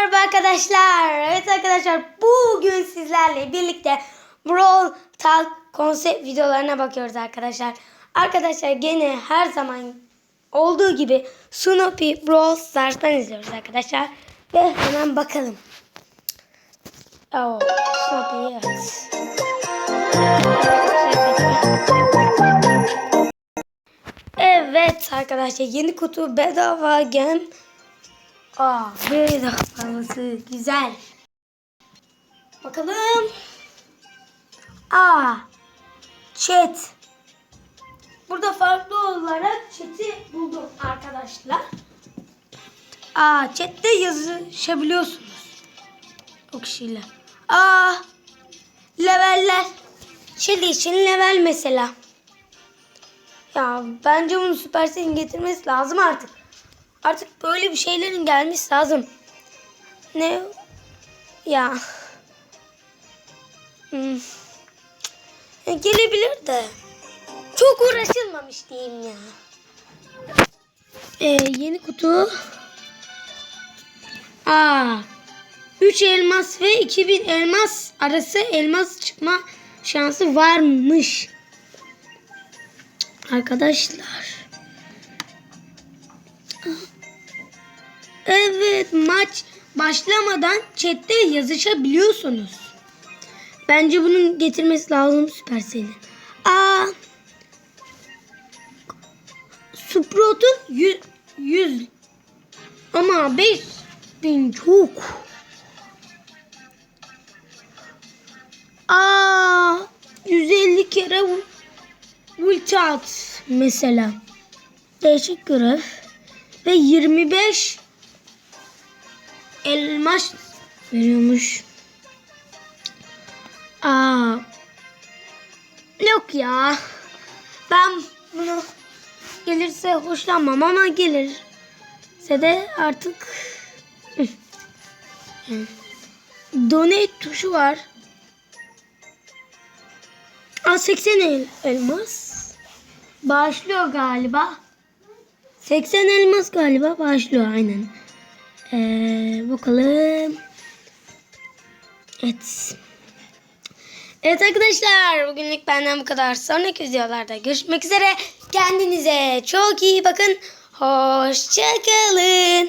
Merhaba arkadaşlar. Evet arkadaşlar bugün sizlerle birlikte Brawl Talk konsept videolarına bakıyoruz arkadaşlar. Arkadaşlar gene her zaman olduğu gibi Snoopy Brawl Stars'tan izliyoruz arkadaşlar. Ve hemen bakalım. Oo, Snoopy evet. Evet arkadaşlar yeni kutu bedava gem. Aa bedavası güzel. Bakalım. Aa chat. Burada farklı olarak chat'i buldum arkadaşlar. Aa chatte yazışabiliyorsunuz. O kişiyle. Aa leveller. Shelly için level mesela. Ya bence bunu Supercell'in getirmesi lazım artık. Artık böyle bir şeylerin gelmesi lazım. Ne? Ya. Hmm. Ya Gelebilir de. Çok uğraşılmamış diyeyim ya. Ee, yeni kutu. Aa. 3 elmas ve 2000 elmas arası elmas çıkma şansı varmış. Arkadaşlar. Evet maç başlamadan chatte yazışabiliyorsunuz. Bence bunun getirmesi lazım Supercell'in. Aa. Sprout'un 100, 100 ama 5000 çok. Aa 150 kere ulti at mesela. Değişik görev. Ve 25 elmas veriyormuş. Aa. Yok ya. Ben bunu gelirse hoşlanmam ama gelirse de artık donate tuşu var. Aa 80 el, elmas. Başlıyor galiba. 80 elmas galiba başlıyor aynen. Ee, bakalım. Evet. Evet arkadaşlar bugünlük benden bu kadar. Sonraki videolarda görüşmek üzere. Kendinize çok iyi bakın. Hoşçakalın.